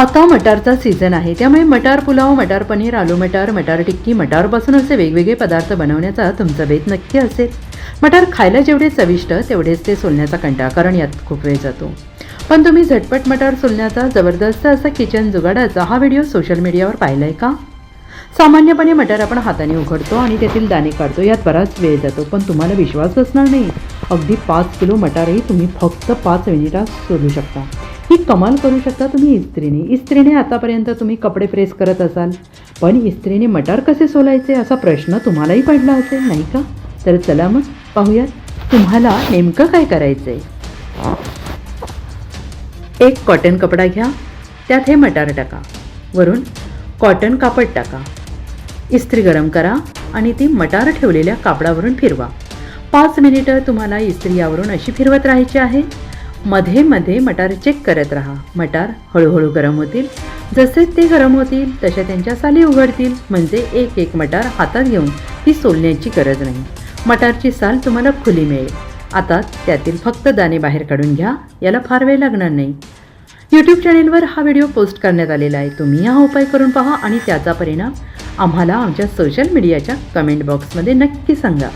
आता मटारचा सीझन आहे. त्यामुळे मटार पुलाव मटार पनीर आलू मटार मटार टिक्की मटारपासून असे वेगवेगळे पदार्थ बनवण्याचा तुमचा बेत नक्की असेल. मटार खायला जेवढे चविष्ट तेवढेच ते सोलण्याचा कंटाळा कारण यात खूप वेळ जातो. पण तुम्ही झटपट मटार सोलण्याचा जबरदस्त असा किचन जुगाडाचा हा व्हिडिओ सोशल मीडियावर पाहिला आहे का? सामान्यपणे मटार आपण हाताने उघडतो आणि त्यातील दाणे काढतो यात बराच वेळ जातो पण तुम्हाला विश्वास बसणार नाही. अगदी पाच किलो मटारही तुम्ही फक्त पाच मिनिटात सोलू शकता. ही कमाल करू शकता तुम्ही इस्त्रीने. इस्त्रीने आतापर्यंत तुम्ही कपडे प्रेस करत असाल. पण इस्त्रीने मटार कसे सोलायचे असा प्रश्न तुम्हालाही पडला असेल नाही का? तर चला मग पाहूयात तुम्हाला नेमकं काय करायचं आहे एक कॉटन कपडा घ्या त्यात हे मटार टाका. वरून कॉटन कापड टाका. इस्त्री गरम करा आणि ती मटार ठेवलेल्या कापडावरून फिरवा. पाच मिनिटं तुम्हाला इस्त्री यावरून अशी फिरवत राहायची आहे. मध्ये मध्ये मटार चेक करत राहा. मटार हळूहळू गरम होतील. जसे ते गरम होतील तशा त्यांच्या साली उघडतील. म्हणजे एक एक मटार हातात घेऊन ती सोलण्याची गरज नाही. मटारची साल तुम्हाला खुली मिळेल. आता त्यातील फक्त दाणे बाहेर काढून घ्या. याला फार वेळ लागणार नाही. यूट्यूब चॅनेलवर हा व्हिडिओ पोस्ट करण्यात आलेला आहे. तुम्ही हा उपाय करून पहा आणि त्याचा परिणाम आम्हाला आमच्या सोशल मीडियाच्या कमेंट बॉक्समध्ये नक्की सांगा.